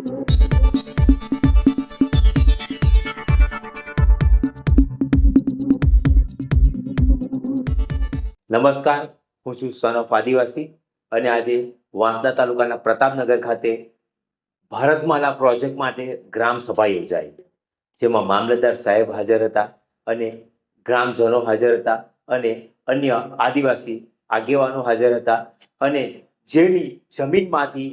નમસ્કાર, હું છું સન આદિવાસી અને આજે વાંસદા તાલુકાના પ્રતાપનગર ખાતે ભારતમાલા પ્રોજેક્ટ માટે ગ્રામ સભા યોજાઈ જેમાં મામલતદાર સાહેબ હાજર હતા અને ગ્રામજનો હાજર હતા અને અન્ય આદિવાસી આગેવાનો હાજર હતા અને જેની જમીનમાંથી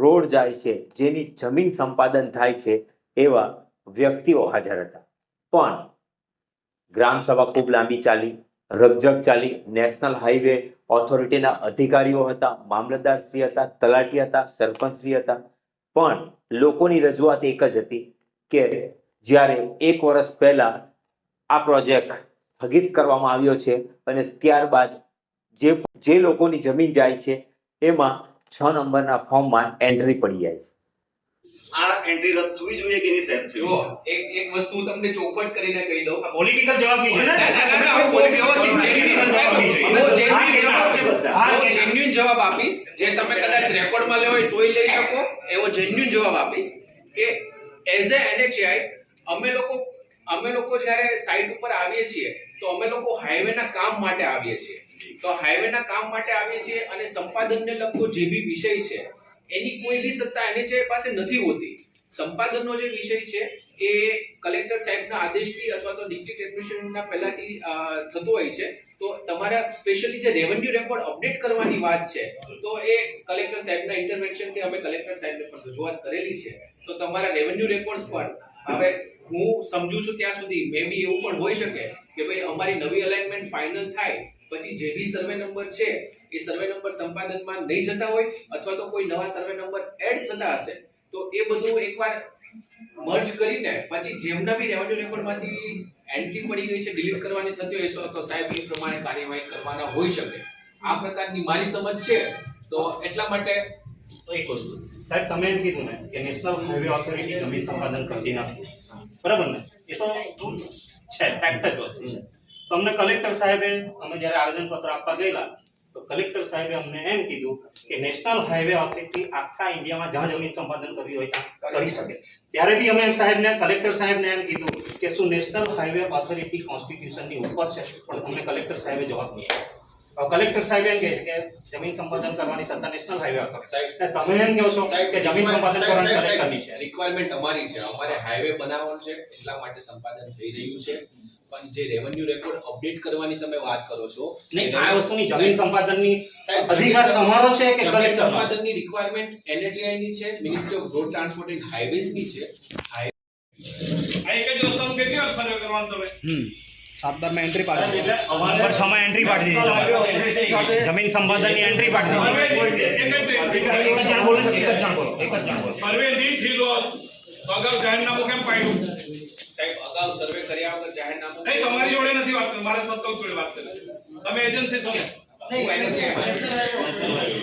રોડ જાય છે, જેની જમીન સંપાદન થાય છે, એવા વ્યક્તિઓ હાજર હતા. પણ ગ્રામ સભા ખૂબ લાંબી ચાલી રગજગ ચાલી, નેશનલ હાઈવે ઓથોરિટીના અધિકારીઓ હતા, મામલતદાર શ્રી હતા, તલાટી હતા, સરપંચ શ્રી હતા. પણ લોકોની રજૂઆત એક જ હતી કે જ્યારે એક વર્ષ પહેલા આ પ્રોજેક્ટ સ્થગિત કરવામાં આવ્યો છે અને ત્યારબાદ જે જે લોકોની જમીન જાય છે, એમાં છ નંબરના ફોર્મમાં એન્ટ્રી પડી જાય છે. આ એન્ટ્રી રદ થવી જોઈએ કે નહીં સાહેબ? જો એક એક વસ્તુ હું તમને ચોપટ કરીને કહી દઉં. પોલિટિકલ જવાબ નહીં ને ના, ના, ના, હું બહુ વ્યવસ્થિત genuine સાહેબ, હું genuine આ જવાબ છે બધા. હા, હું જવાબ આપીશ. જે તમે કદાચ રેકોર્ડમાં લેવો હોય તોય લઈ શકો. એવો જેન્યુન જવાબ આપીશ કે એઝ એ એનએચઆઈ અમે લોકો અમે લોકો જ્યારે સાઇટ ઉપર આવીએ છીએ તો અમે લોકો હાઈવેના કામ માટે આવીએ છીએ. તો હાઈવેના કામ માટે આવીએ છીએ અને સંપાદનને લગતો જે બી વિષય છે, એની કોઈ બી સત્તા NHAI પાસે નથી હોતી. સંપાદનનો જે વિષય છે, એ કલેક્ટર સાહેબના આદેશથી અથવા તો ડિસ્ટ્રિક્ટ એડમિનિસ્ટ્રેશનના પહેલાથી થતો હોય છે. તો તમારા સ્પેશિયલી જે રેવન્યુ રેકોર્ડ અપડેટ કરવાની વાત છે, તો એ કલેક્ટર સાહેબના ઇન્ટરવેન્શનથી અમે કલેક્ટર સાહેબને પણ રજૂઆત કરેલી છે. તો તમારા રેવન્યુ રેકોર્ડ્સ પણ, હવે હું સમજુ છું ત્યાં સુધી મે બી એવું પણ હોઈ શકે કે ભાઈ અમારી નવી અલાઇનમેન્ટ ફાઇનલ થાય, પછી જે બી સર્વે નંબર છે, એ સર્વે નંબર સંપાદનમાં નહીં જતા હોય, અથવા તો કોઈ નવા સર્વે નંબર એડ થતા હશે, તો એ બધું એકવાર મર્જ કરીને, પછી જેમના બી રેવન્યુ રેકોર્ડમાંથી એન્ટ્રી પડી ગઈ છે ડિલીટ કરવાની થતી હોય છે, તો સાહેબ એ પ્રમાણે કાર્યવાહી કરવાના હોઈ શકે. આ પ્રકારની મારી સમજ છે, તો એટલા માટે એક વસ્તુ. સાહેબ, તમે એમ કીધું ને કે નેશનલ હાઈવે ઓથોરિટી જમીન સંપાદન કરતી નથી. બરાબર ને? એ તો છે ફેક્ટ જ વસ્તુ છે. તો અમને કલેક્ટર સાહેબે, અમે જ્યારે આવેદનપત્ર આપવા ગયેલા, તો કલેક્ટર સાહેબે અમને એમ કીધું કે નેશનલ હાઈવે ઓથોરિટી આખા ઇન્ડિયામાં જ્યાં જમીન સંપાદન કરવી હોય ત્યાં કરી શકે. ત્યારે બી અમે સાહેબને કલેક્ટર સાહેબને એમ કીધું કે શું નેશનલ હાઈવે ઓથોરિટી કોન્સ્ટિટ્યુશનની ઉપર છે. પણ અમને કલેક્ટર સાહેબે જવાબ નહીં આપ્યો. કલેક્ટર સાહેબ એમ કહે છે કે જમીન સંપાદન કરવાની સત્તા નેશનલ હાઈવે ઓથોરિટી તમે એમ કહો છો કે જમીન સંપાદન કરવાની કલેક્ટરની છે. રિક્વાયરમેન્ટ અમારી છે. અમારે હાઈવે બનાવવાનું છે એટલા માટે સંપાદન થઈ રહ્યું છે. પણ જે રેવન્યુ રેકોર્ડ અપડેટ કરવાની તમે વાત કરો છો નહીં આ વસ્તુની જમીન સંપાદનની સાહેબ, અધિકાર તમારો છે કે કલેક્ટર સંપાદનની રિક્વાયરમેન્ટ એનએચઆઈ ની છે ministry of road transport and હાઈવેઝની છે. આ એક જ રસ્તાનું કેટલી વાર સર્વે કરવાનું તમે સાત બારમાં એન્ટ્રી પાડી એટલે અમારે- નંબર છ માં એન્ટ્રી પાડી દીધી તમારે. જમીન સંપાદનની એન્ટ્રી પાડી સર્વે દીધી એક જ એક જ એક જણ બોલો એક જ જણ બોલો એક જ જણ બોલો સર્વે નહીં થયેલો તો અગાઉ જાહેરનામું કેમ પાડ્યું સાહેબ અગાઉ સર્વે કર્યા વગર જાહેરનામું નહીં તમારી જોડે નથી વાત કરી મારે સર્કલ જોડે વાત કરી છે. તમે એજન્સી છો ને હું NHAI માં.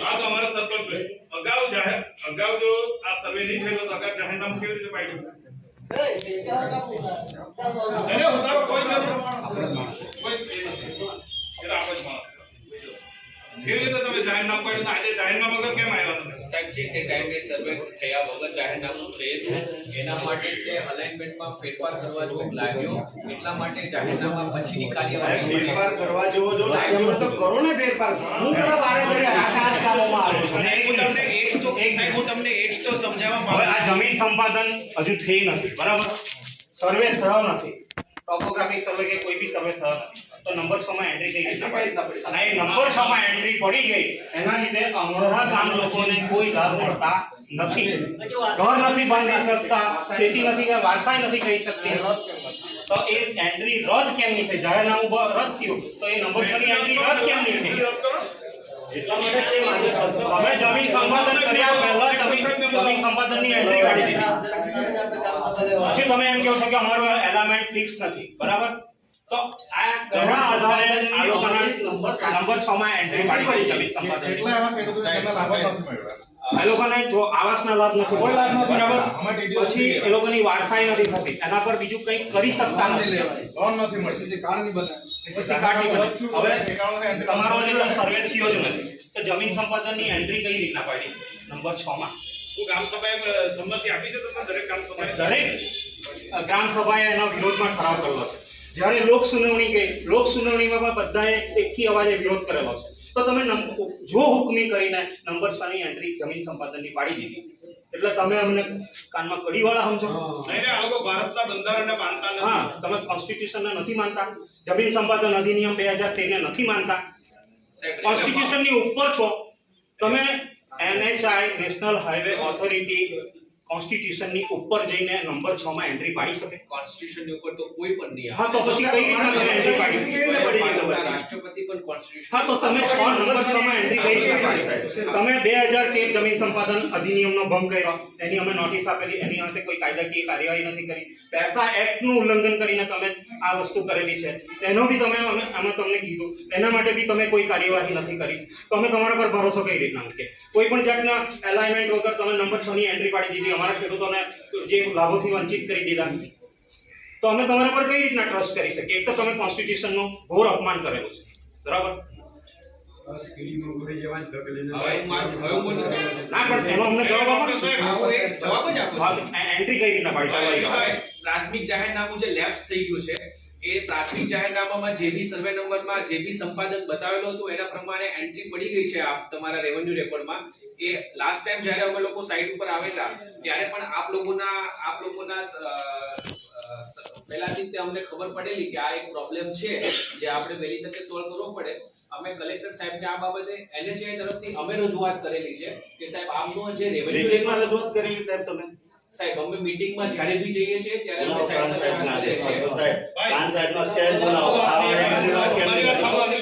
આ તો અમારા સર્કલ જોડે અગાઉ જાહેર અગાઉ જો આ સર્વે નહીં થયેલો તો અગાઉ જાહેરનામું કેવી રીતે પાડ્યું એને ઉતારો કોઈ જરૂર કોઈ એ નથી. એ તો આપણે જ માણસ. કેવી રીતે તમે જાહેરનામું પાડ્યું તો આજે જાહેરનામા વગર કેમ આવ્યા તમે? સાહેબ જે તે ટાઈમે સર્વે થયા વગર જાહેરનામું થયેલું એના માટે તે અલાઇનમેન્ટમાં ફેરફાર કરવા જેવો લાગ્યો. એટલા માટે જાહેરનામા પછીની કાર્યવાહી ફેરફાર કરવા જેવો જો લાગ્યો તો કરો ને ફેરફાર હું કરવા વારે ઘડીએ આ આ જ કામોમાં આવ્યો છું. સાહેબ હું તમને એ જ તો સાહેબ હું તમને એ જ તો સમજાવવા હવે માંગુ આ જમીન સંપાદન હજુ થઈ નથી બરાબર? સર્વે થયો નથી. ટોપોગ્રાફિક સર્વે કે કોઈ બી સર્વે થયો નથી. તો નંબર 6 માં એન્ટ્રી કઈ રીતના પડી અને એ નંબર 6 માં એન્ટ્રી પડી ગઈ. એના લીધે અમારા ગામ લોકોને કોઈ લાભ મળતા નથી. ઘર નથી બાંધી શકતા ખેતી નથી કે વારસાઈ નથી કરી શકતી. તો એ એન્ટ્રી રદ કેમ નહીં થઈ? જાહેરનામું બ- રદ થયું. તો એ નંબર 6 ની એન્ટ્રી રદ કેમ નહીં થઈ રદ કરો એટલા માટે તમે જમીન સંપાદન કર્યા પહેલા જમીન સંપાદનની એન્ટ્રી કાઢી દીધી. હજુ તમે એમ કહો છો કે અમારો એલામેન્ટ ફિક્સ નથી. બરાબર? તો આ ઘણા આધારે નંબર 6 માં એન્ટ્રી પાડી દીધી જમીન સંપાદન આ લોકોને જો આવાસના લાભ નથી મળતા, બરાબર? પછી એ લોકોની વારસાઈ નથી થતી. એના પર બીજું કંઈ કરી શકતા નથી. સીસી કાર્ડ નહીં બને હવે તમારો હજી તો સર્વે થયો જ નથી. તો જમીન સંપાદનની એન્ટ્રી કઈ રીતના પાડી? નંબર 6 માં. શું ગ્રામ સભાએ સંમતિ આપી છે તમને? દરેક ગ્રામ સભાએ? દરેક ગ્રામ સભાએ એના વિરોધમાં ઠરાવ કરેલો છે. જ્યારે લોક સુનાવણી ગઈ લોક સુનાવણીમાં પણ બધાએ એકી અવાજે વિરોધ કરેલો છે. તો તમે જો હુકમી કરીને નંબર છ ની એન્ટ્રી જમીન સંપાદનની પાડી દીધી. એટલે તમે અમને કાનમાં કડીવાળા સમજો નહીં આ લોકો ભારતના બંધારણને માનતા નથી. હા તમે કોન્સ્ટિટ્યુશનને નથી માનતા. જમીન સંપાદન અધિનિયમ બે હજાર તેરને નથી માનતા. કોન્સ્ટિટ્યુશનની ઉપર છો. તમે એનએચઆઈ નેશનલ હાઈવે ઓથોરિટી કોન્સ્ટિટ્યુશનની ઉપર જઈને નંબર 6 માં એન્ટ્રી પાડી શકે. કોન્સ્ટિટ્યુશનની ઉપર તો કોઈ પણ નહીં હા તો પછી કઈ રીતના તમે એન્ટ્રી પાડી? કેવી પડી? રાષ્ટ્રપતિ પણ કોન્સ્ટિટ્યુશન હા તો તમે 6 નંબર 6 માં એન્ટ્રી કઈ રીતે પાડી તમે બે હજાર તેર જમીન સંપાદન અધિનિયમનો ભંગ કર્યો. એની અમે નોટિસ આપેલી. એની અંતે કોઈ કાયદાકીય કાર્યવાહી નથી કરી. પૈસા એક્ટનું ઉલ્લંઘન કરીને તમે આ વસ્તુ કરેલી છે. એનો બી તમે અમે તમને કીધું. એના માટે બી તમે કોઈ કાર્યવાહી નથી કરી. તો અમે તમારા પર ભરોસો કઈ રીતના મૂકીએ કોઈ પણ જાતના એલાઇનમેન્ટ વગર તમે નંબર છ ની એન્ટ્રી પાડી દીધી. અમારા ખેડૂતોને જે લાભોથી વંચિત કરી દીધા તો અમે તમારા પર કઈ રીતના ટ્રસ્ટ કરી શકીએ? એક તો તમે કોન્સ્ટિટ્યુશનનું ઘોર અપમાન કરેલું છે. બરાબર? પ્રાથમિક જાહેરનામું જે લેપ્સ થઈ ગયું છે એ પ્રાથમિક જાહેરનામામાં જે બી સર્વે નંબરમાં જે બી સંપાદન બતાવેલું હતું એના પ્રમાણે એન્ટ્રી પડી ગઈ છે આપ તમારા રેવન્યુ રેકોર્ડમાં એ લાસ્ટ ટાઈમ જ્યારે અમે લોકો સાઈટ ઉપર આવેલા ત્યારે પણ આપ લોકોના આપ લોકોના પહેલાથી તે અમને ખબર પડેલી કે આ એક પ્રોબ્લેમ છે જે આપણે વહેલી તકે સોલ્વ કરવો પડે અમે કલેક્ટર સાહેબને આ બાબતે એનએચઆઈ તરફથી અમે રજૂઆત કરેલી છે કે સાહેબ આપનો જે રેવન્યુ રજૂઆત કરેલી સાહેબ તમે સાહેબ અમે મીટિંગમાં જ્યારે બી જઈએ છીએ ત્યારે અમે સાહેબ સાહેબ પ્રાંત સાથે સાહેબ. સાહેબ, અત્યારે બોલાવો.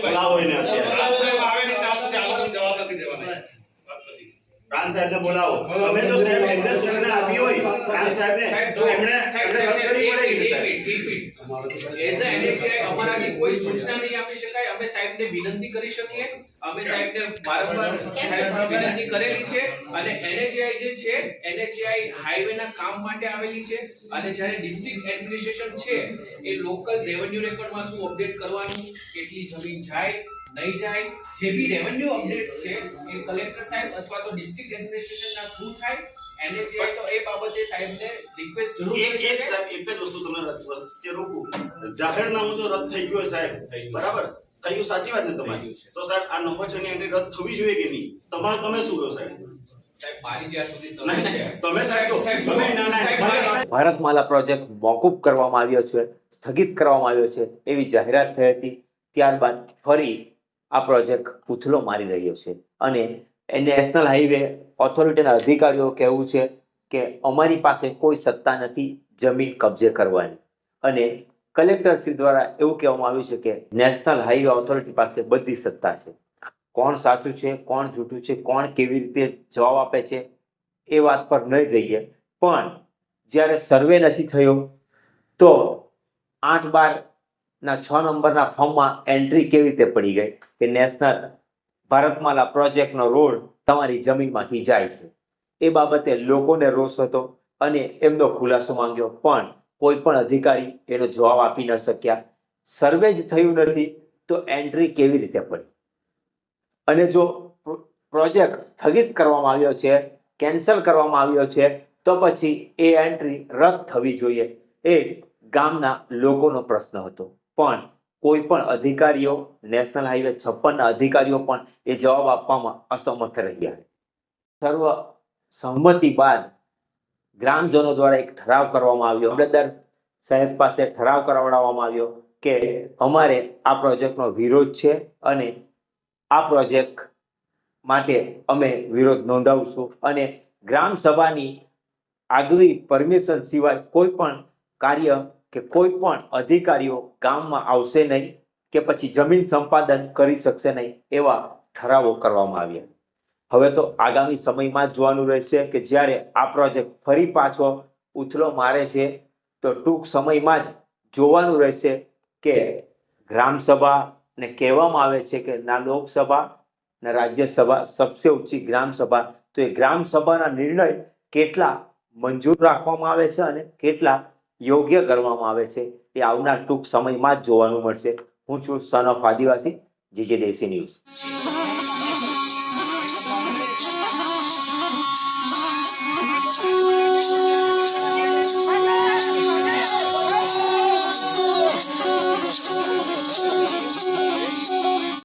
બોલાવો એને અત્યારે. રાજ સાહેબ આવે નહીં ત્યાં સુધી આ લોકોને જવાબ નથી દેવાના. વાત પ્રાંત સાહેબને બોલાવો. તમે જો સાહેબ એમને સૂચના આપી હોય પ્રાંત સાહેબને સાહેબ, તો એમણે અમારાથી કોઈ સૂચના નહીં આપી શકાય. અમે સાહેબને વિનંતી કરી શકીએ. અમે સાહેબને વારંવાર વિનંતી કરેલી છે. અને NHI જે છે NHI હાઈવેના કામ માટે આવેલી છે. અને જ્યારે ડિસ્ટ્રિક્ટ એડમિનિસ્ટ્રેશન છે એ લોકલ રેવન્યુ રેકોર્ડમાં શું અપડેટ કરવાનું કેટલી જમીન જાય નહીં જાય. જે બી રેવન્યુ અપડેટ્સ છે એ કલેક્ટર સાહેબ અથવા તો ડિસ્ટ્રિક્ટ એડમિનિસ્ટ્રેશનના થ્રુ થાય. તો એ બાબતે સાહેબને રિક્વેસ્ટ જરૂર એક એક સાહેબ એક જ વસ્તુ તમને રદ- વચ્ચે રોકું. જાહેરનામું તો રદ થઈ ગયું સાહેબ. બરાબર? થયું સાચી વાત ને તમારી? છે. તો સાહેબ આ નંબર છે ની એન્ટ્રી રદ થવી જોઈએ કે નહીં? તમારે તમે શું કહો સાહેબ? ભારતમાલા પ્રોજેક્ટ મોકૂફ કરવામાં આવ્યો છે સ્થગિત કરવામાં આવ્યો છે એવી જાહેરાત થઈ હતી. ત્યારબાદ ફરી આ પ્રોજેક્ટ પૂથલો મારી રહ્યો છે. અને એ નેશનલ હાઈવે ઓથોરિટીના અધિકારીઓ કહેવું છે કે અમારી પાસે કોઈ સત્તા નથી જમીન કબજે કરવાની. અને કલેક્ટરશ્રી દ્વારા એવું કહેવામાં આવ્યું છે કે નેશનલ હાઈવે ઓથોરિટી પાસે બધી સત્તા છે. કોણ સાચું છે, કોણ જૂઠું છે, કોણ કેવી રીતે જવાબ આપે છે એ વાત પર નહીં જઈએ. પણ જ્યારે સર્વે નથી થયો, તો આઠ બાર ના, છ નંબરના ફોર્મમાં એન્ટ્રી કેવી રીતે પડી ગઈ? કે નેશનલ ભારતમાલા પ્રોજેક્ટનો રોડ તમારી જમીનમાંથી જાય છે. એ બાબતે લોકોને રોષ હતો અને એમનો ખુલાસો માંગ્યો, પણ કોઈ પણ અધિકારી એનો જવાબ આપી ન શક્યા. સર્વે જ થયું નથી, તો એન્ટ્રી કેવી રીતે પડી? અને જો પ્રોજેક્ટ સ્થગિત કરવામાં આવ્યો છે કેન્સલ કરવામાં આવ્યો છે, તો પછી એ એન્ટ્રી રદ થવી જોઈએ. એ ગામના લોકોનો પ્રશ્ન હતો. પણ કોઈ પણ અધિકારીઓ નેશનલ હાઈવે છપ્પનના અધિકારીઓ પણ એ જવાબ આપવામાં અસમર્થ રહ્યા સર્વ સહમતિ બાદ ગ્રામજનો દ્વારા એક ઠરાવ કરવામાં આવ્યો. મામલતદાર સાહેબ પાસે ઠરાવ કરાવડાવવામાં આવ્યો કે અમારે આ પ્રોજેક્ટનો વિરોધ છે અને આ પ્રોજેક્ટ માટે અમે વિરોધ નોંધાવશું અને ગ્રામ સભાની આગવી પરમિશન સિવાય કોઈ પણ કાર્ય કે કોઈ પણ અધિકારીઓ ગામમાં આવશે નહીં કે પછી જમીન સંપાદન કરી શકશે નહીં એવા ઠરાવો કરવામાં આવ્યા. હવે તો આગામી સમયમાં જોવાનું રહેશે કે જ્યારે આ પ્રોજેક્ટ ફરી પાછો ઉથલો મારે છે, તો ટૂંક સમયમાં જ જોવાનું રહેશે કે ગ્રામસભા ને કહેવામાં આવે છે કે ના લોકસભા ને રાજ્યસભા, સબસે ઊંચી ગ્રામસભા. તો એ ગ્રામસભાના નિર્ણય કેટલા મંજૂર રાખવામાં આવે છે અને કેટલા યોગ્ય કરવામાં આવે છે એ આવનાર ટૂંક સમયમાં જ જોવાનું મળશે. હું છું son of Adivasi, GJ Desi news સાહેબ